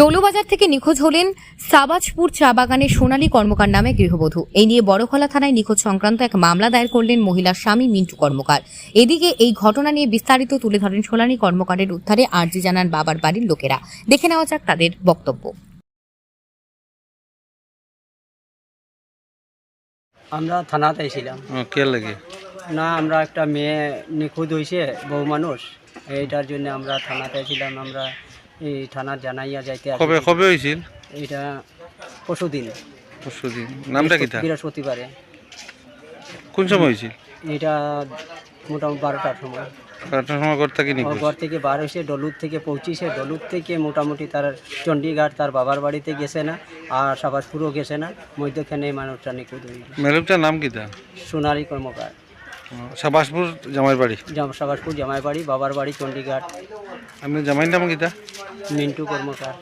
দৌলবাজার থেকে নিখোঁজ হলেন সাবাজপুর চা বাগানের সোনালী কর্মকার নামে গৃহবধূ। এই নিয়ে বড়খলা থানায় নিখোঁজ সংক্রান্ত এক মামলা দায়ের করলেন মহিলার স্বামী মিন্টু কর্মকার। এদিকে এই ঘটনা নিয়ে বিস্তারিত তুলে ধরেন সোনালী কর্মকারের উদ্ধারে আর্জি জানান বাবার বাড়ির লোকেরা। দেখে নেওয়া যাক তাদের বক্তব্য। আমরা থানাতে ছিলাম ও, কে লাগে? না আমরা একটা মেয়ে নিখোঁজ হয়েছে বউ মানুষ। এইটার জন্য আমরা থানাতে ছিলাম আমরা এই থানার জানাইয়া যাইতে আছি। কবে কবে হয়েছিল এইটা পরশুদিন। পরশুদিন। নামটা কি বৃহস্পতিবারে। কোন সময় হয়েছিল এটা মোটামুটি বারোটার সময়। কাটার সময় ঘর থেকে ও নিখোঁজ ঘর থেকে বার হয়েছে থেকে পৌঁছিছে। থেকে মোটামুটি তার চণ্ডীগড় তার বাবার বাড়িতে গেছে না আর সাবাসপুরও গেছে না। মধ্যখানে মানুষটা হয়েছে মেলুকটার নাম কি তা সোনালী কর্মকার। সাবাসপুর জামাই বাড়ি জাম সাবাসপুর জামাই বাড়ি বাবার বাড়ি চণ্ডীগড়। আপনি জামাইর নাম কি তা মিন্টু কর্মকার।